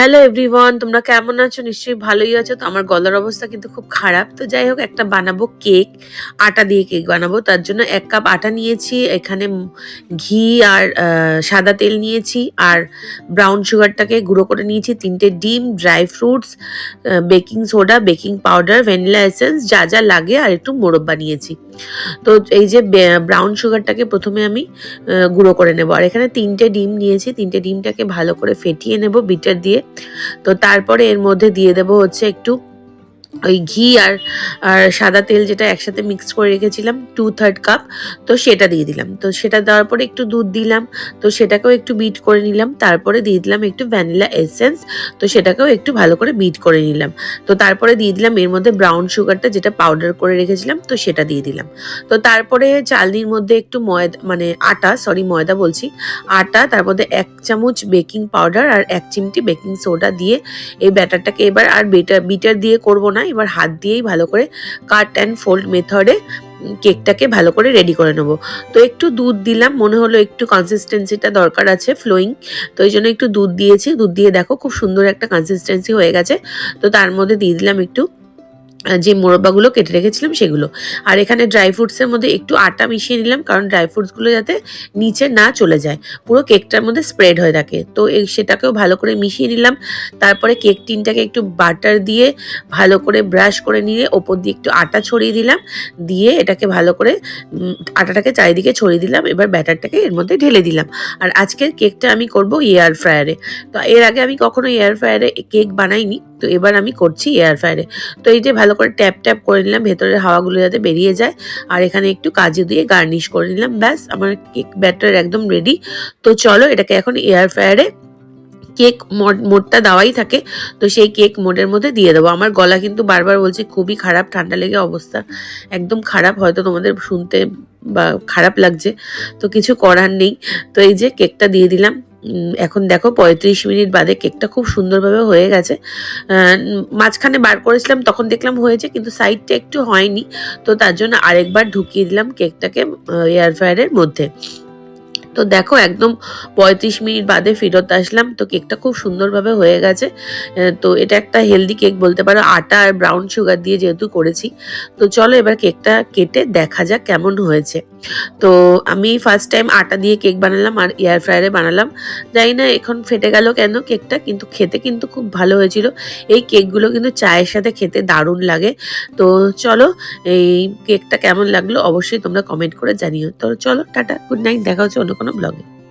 Hello everyone তোমরা কেমন আছো? নিশ্চয়ই ভালোই আছো। তো আমার গলার অবস্থা কিন্তু খুব খারাপ। তো যাই হোক, একটা বানাবো কেক। আটা দিয়ে কেক বানাবো। তার জন্য এক কাপ আটা নিয়েছি। এখানে ঘি আর সাদা তেল নিয়েছি। আর ব্রাউন সুগারটাকে গুঁড়ো করে নিয়েছি। তিনটে ডিম dry fruits baking soda baking powder vanilla essence যা যা লাগে আর একটু মোরব্বা নিয়েছি। তো এই যে ব্রাউন সুগারটাকে প্রথমে আমি গুঁড়ো করে নেব। আর এখানে তিনটে ডিম নিয়েছি। তিনটে ডিমটাকে ভালো করে ফেটিয়ে নেব বিটার দিয়ে। তো তারপরে এর মধ্যে দিয়ে দেব হচ্ছে একটু ওই ঘি আর আর সাদা তেল যেটা একসাথে মিক্স করে রেখেছিলাম টু থার্ড কাপ তো সেটা দিয়ে দিলাম। তো সেটা দেওয়ার পরে একটু দুধ দিলাম, তো সেটাকেও একটু বিট করে নিলাম, তারপরে দিয়ে দিলাম একটু ভ্যানিলা এসেন্স তো সেটাকেও একটু ভালো করে বিট করে নিলাম। তো তারপরে দিয়ে দিলাম এর মধ্যে ব্রাউন সুগারটা যেটা পাউডার করে রেখেছিলাম, তো সেটা দিয়ে দিলাম। তো তারপরে চালনির মধ্যে একটু ময়দা মানে আটা সরি ময়দা বলছি, আটা, তার মধ্যে এক চামচ বেকিং পাউডার আর এক চিমটি বেকিং সোডা দিয়ে এই ব্যাটারটাকে এবার আর বেটার বিটার দিয়ে করব না এবার হাত দিয়েই ভালো করে কাট অ্যান্ড ফোল্ড মেথডে কেকটাকে ভালো করে রেডি করে নেব। তো একটু দুধ দিলাম, মনে হলো একটু কনসিস্টেন্সিটা দরকার আছে ফ্লোয়িং তো এই জন্য একটু দুধ দিয়েছি। দুধ দিয়ে দেখো খুব সুন্দর একটা কনসিস্টেন্সি হয়ে গেছে। তো তার মধ্যে দিয়ে দিলাম একটু যে মোরব্বাগুলো কেটে রেখেছিলাম সেগুলো। আর এখানে ড্রাই ফ্রুটসের মধ্যে একটু আটা মিশিয়ে নিলাম, কারণ ড্রাই ফ্রুটসগুলো যাতে নিচে না চলে যায়। পুরো কেকটার মধ্যে স্প্রেড হয়ে থাকে। তো এই সেটাকেও ভালো করে মিশিয়ে নিলাম। তারপরে কেক টিনটাকে একটু বাটার দিয়ে ভালো করে ব্রাশ করে নিয়ে ওপর দিয়ে একটু আটা ছড়িয়ে দিলাম। দিয়ে এটাকে ভালো করে আটাটাকে চারিদিকে ছড়িয়ে দিলাম। এবার ব্যাটারটাকে এর মধ্যে ঢেলে দিলাম। আর আজকের কেকটা আমি করব এয়ার ফ্রায়ারে তো এর আগে আমি কখনো এয়ার ফ্রায়ারে কেক বানাইনি। তো এবার আমি করছি এয়ার ফ্রায়ারে তো এই যে ভালো করে ট্যাপ ট্যাপ করে নিলাম, ভেতরের হাওয়াগুলো যাতে বেরিয়ে যায়, আর এখানে একটু কাজু দিয়ে গার্নিশ করে নিলাম, ব্যাস, আমার কেক ব্যাটার একদম রেডি তো চলো, এটাকে এখন এয়ার ফ্রায়ারে কেক মোডটা দেওয়াই থাকে, তো সেই কেক মোডের মধ্যে দিয়ে দেবো। আমার গলা কিন্তু বারবার বলছি, খুবই খারাপ, ঠান্ডা লেগে অবস্থা। একদম খারাপ, হয়তো তোমাদের শুনতে বা খারাপ লাগছে, তো কিছু করার নেই। তো এই যে কেকটা দিয়ে দিলাম। এখন দেখো পঁয়ত্রিশ মিনিট বাদে কেকটা খুব সুন্দরভাবে হয়ে গেছে। মাঝখানে বার করেছিলাম, তখন দেখলাম হয়েছে, কিন্তু সাইডটা একটু হয়নি। তো তার জন্য আরেকবার ঢুকিয়ে দিলাম কেকটাকে এয়ার ফ্রায়ারের মধ্যে। তো দেখো, একদম পঁয়ত্রিশ মিনিট বাদে ফেরত আসলাম। তো কেকটা খুব সুন্দরভাবে হয়ে গেছে। তো এটা একটা হেলদি কেক বলতে পারো। আটা আর ব্রাউন সুগার দিয়ে যেহেতু করেছি। তো চলো এবার কেকটা কেটে দেখা যাক কেমন হয়েছে। তো আমি ফার্স্ট টাইম আটা দিয়ে কেক বানালাম আর এয়ার ফ্রায়ারে বানালাম। জানি না এখন ফেটে গেল কেন কেকটা, কিন্তু খেতে কিন্তু খুব ভালো হয়েছিল। এই কেকগুলো কিন্তু চায়ের সাথে খেতে দারুণ লাগে। তো চলো, এই কেকটা কেমন লাগল অবশ্যই তোমরা কমেন্ট করে জানিও। তো চলো, টাটা গুড নাইট দেখা হচ্ছে অন্য কোনো ব্লগে